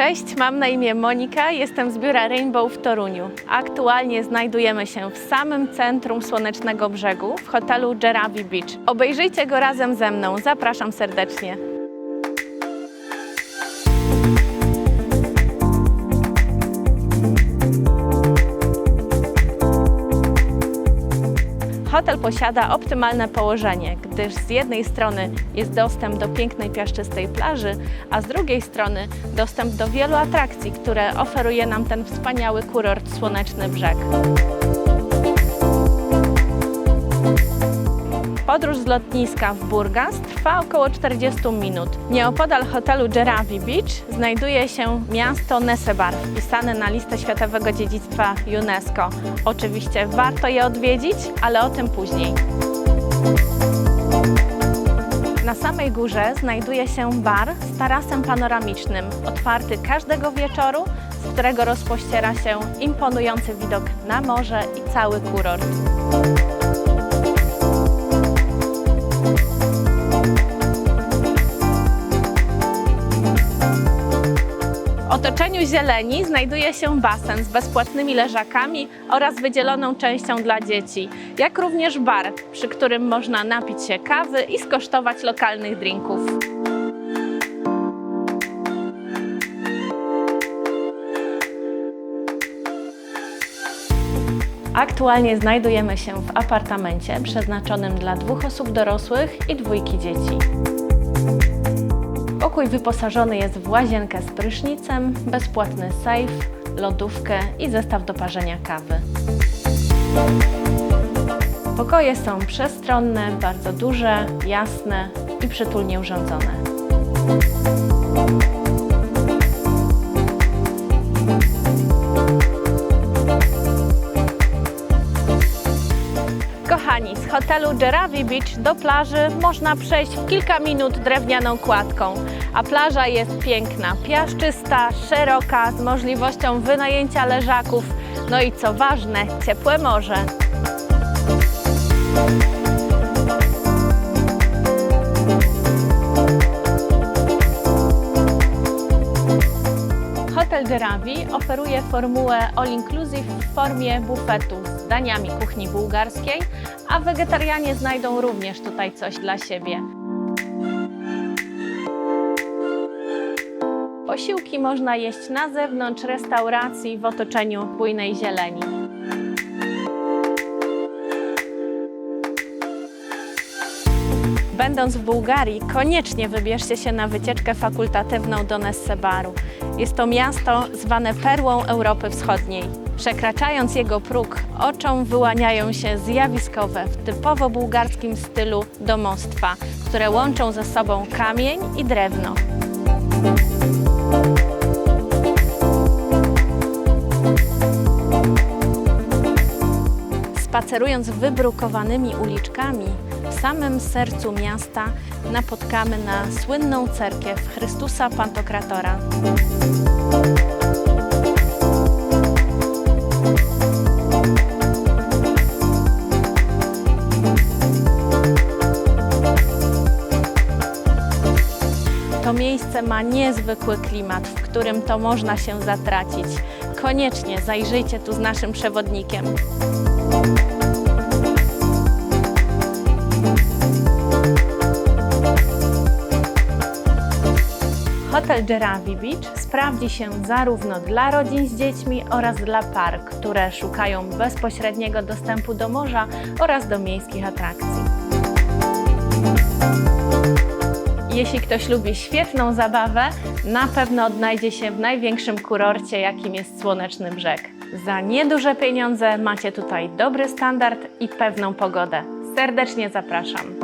Cześć, mam na imię Monika, jestem z biura Rainbow w Toruniu. Aktualnie znajdujemy się w samym centrum Słonecznego Brzegu, w hotelu Jeravi Beach. Obejrzyjcie go razem ze mną, zapraszam serdecznie. Hotel posiada optymalne położenie, gdyż z jednej strony jest dostęp do pięknej piaszczystej plaży, a z drugiej strony dostęp do wielu atrakcji, które oferuje nam ten wspaniały kurort Słoneczny Brzeg. Podróż z lotniska w Burgas trwa około 40 minut. Nieopodal hotelu Jeravi Beach znajduje się miasto Nesebar, wpisane na listę Światowego Dziedzictwa UNESCO. Oczywiście warto je odwiedzić, ale o tym później. Na samej górze znajduje się bar z tarasem panoramicznym, otwarty każdego wieczoru, z którego rozpościera się imponujący widok na morze i cały kurort. Otoczeniu zieleni znajduje się basen z bezpłatnymi leżakami oraz wydzieloną częścią dla dzieci, jak również bar, przy którym można napić się kawy i skosztować lokalnych drinków. Aktualnie znajdujemy się w apartamencie przeznaczonym dla dwóch osób dorosłych i dwójki dzieci. Pokój wyposażony jest w łazienkę z prysznicem, bezpłatny sejf, lodówkę i zestaw do parzenia kawy. Pokoje są przestronne, bardzo duże, jasne i przytulnie urządzone. Kochani, z hotelu Jeravi Beach do plaży można przejść w kilka minut drewnianą kładką, a plaża jest piękna, piaszczysta, szeroka, z możliwością wynajęcia leżaków, no i co ważne, ciepłe morze. Hotel Jeravi oferuje formułę all inclusive w formie bufetu z daniami kuchni bułgarskiej, a wegetarianie znajdą również tutaj coś dla siebie. Posiłki można jeść na zewnątrz restauracji w otoczeniu bujnej zieleni. Będąc w Bułgarii, koniecznie wybierzcie się na wycieczkę fakultatywną do Nessebaru. Jest to miasto zwane perłą Europy Wschodniej. Przekraczając jego próg, oczom wyłaniają się zjawiskowe, w typowo bułgarskim stylu domostwa, które łączą ze sobą kamień i drewno. Spacerując wybrukowanymi uliczkami, w samym sercu miasta napotkamy na słynną cerkiew Chrystusa Pantokratora. To miejsce ma niezwykły klimat, w którym to można się zatracić. Koniecznie zajrzyjcie tu z naszym przewodnikiem. Hotel Jeravi Beach sprawdzi się zarówno dla rodzin z dziećmi oraz dla par, które szukają bezpośredniego dostępu do morza oraz do miejskich atrakcji. Jeśli ktoś lubi świetną zabawę, na pewno odnajdzie się w największym kurorcie, jakim jest Słoneczny Brzeg. Za nieduże pieniądze macie tutaj dobry standard i pewną pogodę. Serdecznie zapraszam.